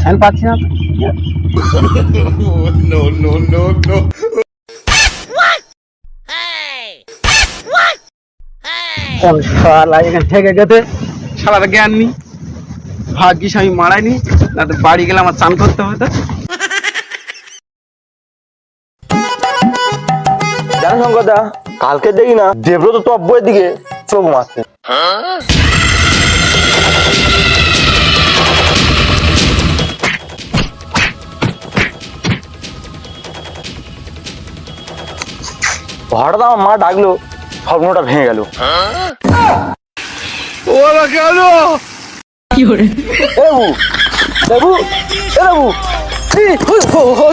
স্যান পাচ্ছি না শালা এখানে থেকে শালার জ্ঞান নি ভাগ্যিস আমি মারাইনি না তো বাড়ি গেলে আমার চান করতে হতো জানো কালকে দেখি না দেব্রত তো বইয়ের দিকে চোখ মারছে। হঠাৎ আমার মা ডাকলো স্বপ্নটা ভেঙে গেল। ওরা কেন? কি করে এবু এবু এবু এই, ওই, ও, ও,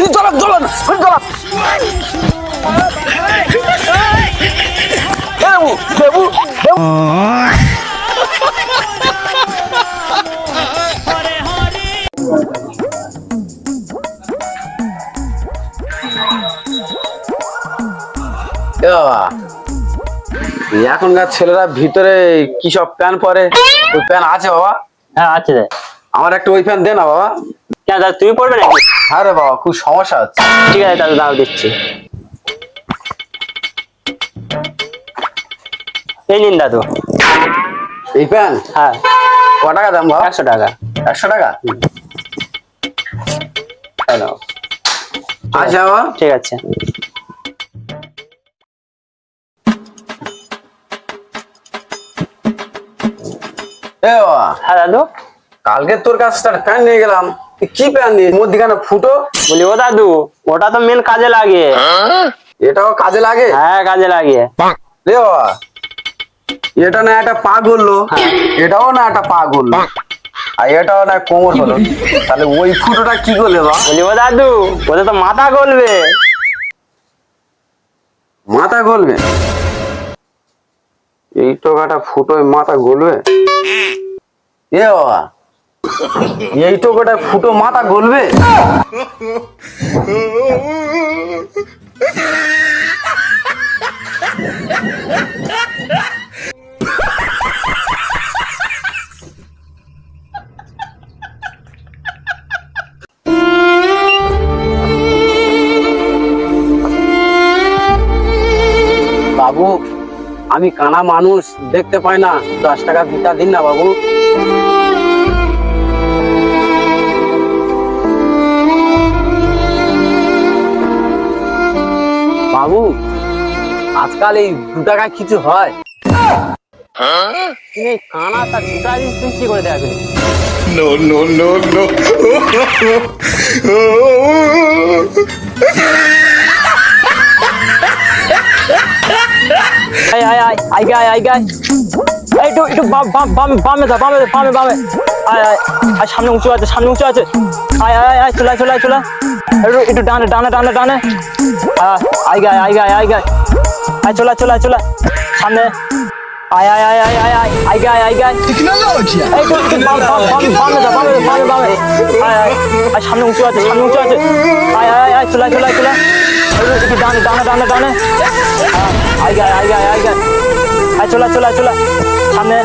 এখনকার ছেলেরা ভিতরে কি সব প্যান পরে? ওই প্যান আছে বাবা? হ্যাঁ আছে রে আমার একটা ওই প্যান দে না বাবা। কেন দাদা তুই পড়বে নাকি? হ্যাঁ রে বাবা খুব সমস্যা হচ্ছে। ঠিক আছে দাদা দাও দিচ্ছি। এই নিন দাদু। এই প্যান হ্যাঁ। ক টাকা দাম বাবা? একশো টাকা। একশো টাকা? আচ্ছা বাবা। ঠিক আছে। হ্যাঁ দাদু। কালকে তোর কাছে প্যান নিয়ে গেলাম। কি প্যান নিয়ে? মধ্যিখানে ফুটো। বলি ও দাদু ওটা তো মেন কাজে লাগে। এটাও কাজে লাগে? হ্যাঁ কাজে লাগে। রে বাবা। এটা না একটা পা গললো হ্যাঁ। এটাও না একটা পা গললো আর এটাও না কোমর হলো। তাহলে ওই ফুটোটা কি করলে বা বলি ও দাদু ওটা তো মাথা গলবে। মাথা গলবে? এই টোকাটা ফুটোয় মাথা গলবে। এ বাবা এই টোকাটা ফুটো মাথা গলবে। আমি কানা মানুষ দেখতে পাই না। দশ টাকা ভিটা দিন না বাবু। বাবু আজকাল এই দু টাকা কিছু হয়। তুমি এই কানা তার দুটা জিনিস তুই কি করে দেওয়া গেলি No, no, no, আয় আয় আয় আই গায় আই গায় একটু একটু বাম বাম বামে বামে যা বামে বামে বামে আয় আয় আয় সামনে উঁচু আছে সামনে উঁচু আছে আয় আয় আয় চলে চলে চলে একটু একটু ডানে ডানে ডানে ডানে আই গায় আই গায় আই গায় আয় চলে চলে চলে সামনে আয় আয় আয় আয় আয় আয় আই গায় আই গায় একটু একটু বাম বাম বাম বামে যা বামে বামে বামে আয় আয় আয় সামনে উঁচু আছে সামনে উঁচু আছে আয় আয় আয় চলে চলে চলে আয়। একটু একটু ডানে ডানে ডানে ডানে আই গায় আই গায় আই গায় আয় চলে আয়, চলে আয়, চলে আয়। সামনে